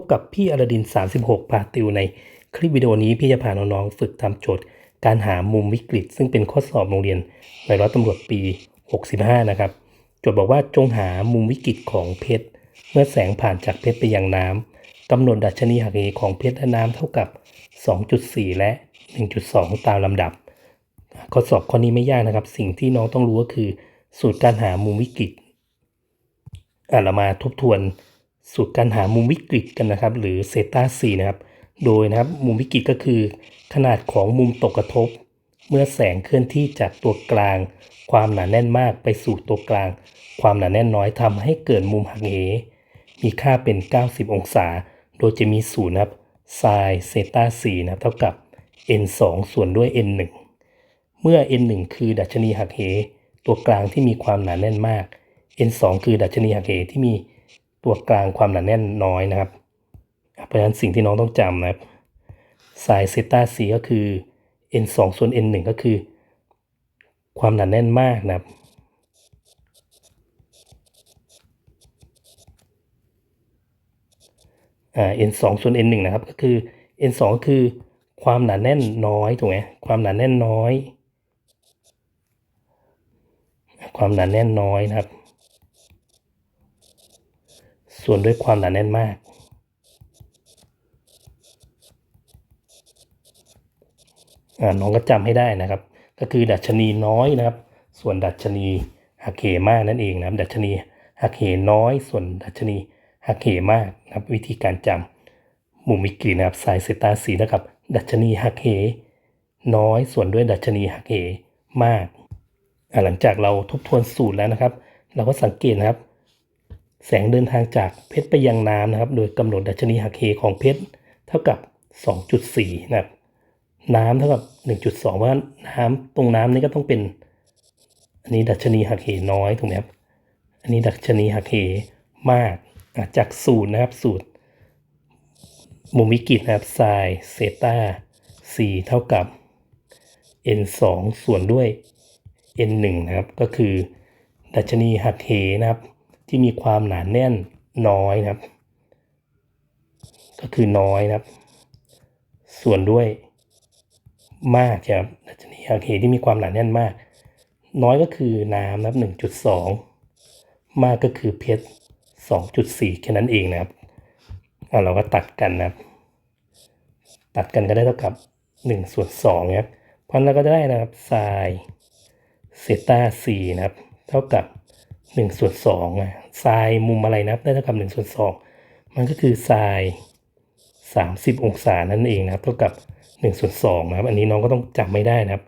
บกับพี่อรดิน 36 พาติวในคลิปวิดีโอนี้พี่จะพาน้องๆฝึกทำโจทย์ การหามุมวิกฤต ซึ่งเป็นข้อสอบโรงเรียนในร้อยตำรวจปี 65 นะครับ โจทย์บอกว่าจงหามุมวิกฤตของเพชร เมื่อแสงผ่านจากเพชรไปยังน้ำกำหนดดัชนีหักเหของเพชรและน้ำเท่ากับ 2.4 และ 1.2 ตามลำดับ ข้อสอบข้อนี้ไม่ยากนะครับ สิ่งที่น้องต้องรู้ก็คือ สูตรการหามุมวิกฤตอะเรามาทบทวน สูตรการหามุมวิกฤตกันนะครับ หรือเซต้า4นะครับ โดยนะครับมุมวิกฤตก็คือ ขนาดของมุมตกกระทบ เมื่อแสงเคลื่อนที่จากตัวกลาง ความหนาแน่นมากไปสู่ตัวกลาง ความหนาแน่นน้อยทำให้เกิดมุมหักเห มีค่าเป็น 90 องศา โดยจะมีศูนย์นะครับไซน์เซต้า4นะครับเท่ากับ n 2ส่วนด้วย n 1เมื่อ n 1คือดัชนีหักเห ตัวกลางที่มีความหนาแน่นมาก n 2คือดัชนีหักเหที่มี ตัวกลางความหนาแน่นน้อยนะครับ เพราะฉะนั้นสิ่งที่น้องต้องจำนะครับไซน์เซต้า4ก็คือ n 2ส่วน n 1ก็คือ ความหนาแน่นมากนะครับอ่า n 2ส่วน n 1นะครับก็คือ n 2ก็คือความหนาแน่นน้อยถูกไหมความหนาแน่นน้อย ความหนาแน่นน้อยนะครับ ส่วนด้วยความหนาแน่นมาก น้องก็จำให้ได้นะครับ ก็คือดัชนีน้อยนะครับ ส่วนดัชนีหักเหมากนั่นเองนะครับ ดัชนีหักเหน้อย ส่วนดัชนีหักเหมากนะครับ วิธีการจำมุมวิกฤตนะครับไซน์เซตาสีนะครับ ดัชนีหักเหน้อย ส่วนด้วยดัชนีหักเหมากหลังจากเราทบทวนสูตรแล้วนะครับ เราก็สังเกตนะครับ แสงเดินทางจากเพชรไปยังน้ำนะครับ โดยกำหนดดัชนีหักเหของเพชรเท่ากับ 2.4 นะครับ น้ำเท่ากับ 1.2 เพราะน้ำตรงน้ำนี่ก็ต้องเป็น อันนี้ดัชนีหักเหน้อยถูกไหมครับ อันนี้ดัชนีหักเหมากจากสูตรนะครับสูตรมุมวิกฤตนะครับไซน์เซต้า4เท่ากับ n 2ส่วนด้วย n 1นะครับ ก็คือ ดัชนีหักเหนะครับ ที่มีความหนาแน่นน้อยนะครับ ก็คือน้อยนะครับ ส่วนด้วยมากครับดัชนีหักเหที่มีความหนาแน่นมาก น้อยก็คือน้ำนะครับ1.2มากก็คือเพชร2.4แค่นั้นเองนะครับอะเราก็ตัดกันนะครับ ตัดกันก็ได้เท่ากับ1ส่วน2นะครับเพราะเราก็จะได้นะครับไซน์เซต้า4นะครับ เท่ากับ 1ส่วน2นะไซน์มุมอะไรนะับได้เท่ากับ1ส่วน2มันก็คือไซน์30องศานั่นเองนะครับเท่ากับ1ส่วน2นะครับ อันนี้น้องก็ต้องจำไม่ได้นะครับ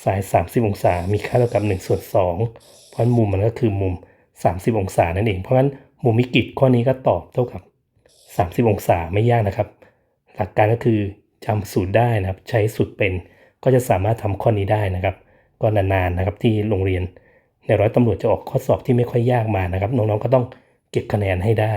ไซน์30องศา มีค่าเท่ากับ1ส่วน2เพราะมุมมันก็คือมุม30องศานั่นเอง เพราะงั้นมุมวิกฤตข้อนี้ก็ตอบเท่ากับ30องศาไม่ยากนะครับ หลักการก็คือจำสูตรได้นะครับ ใช้สูตรเป็นก็จะสามารถทำข้อนี้ได้นะครับ ก็นานๆนะครับที่โรงเรียน ในร้อยตำรวจจะออกข้อสอบที่ไม่ค่อยยากมานะครับน้องๆก็ต้องเก็บคะแนนให้ได้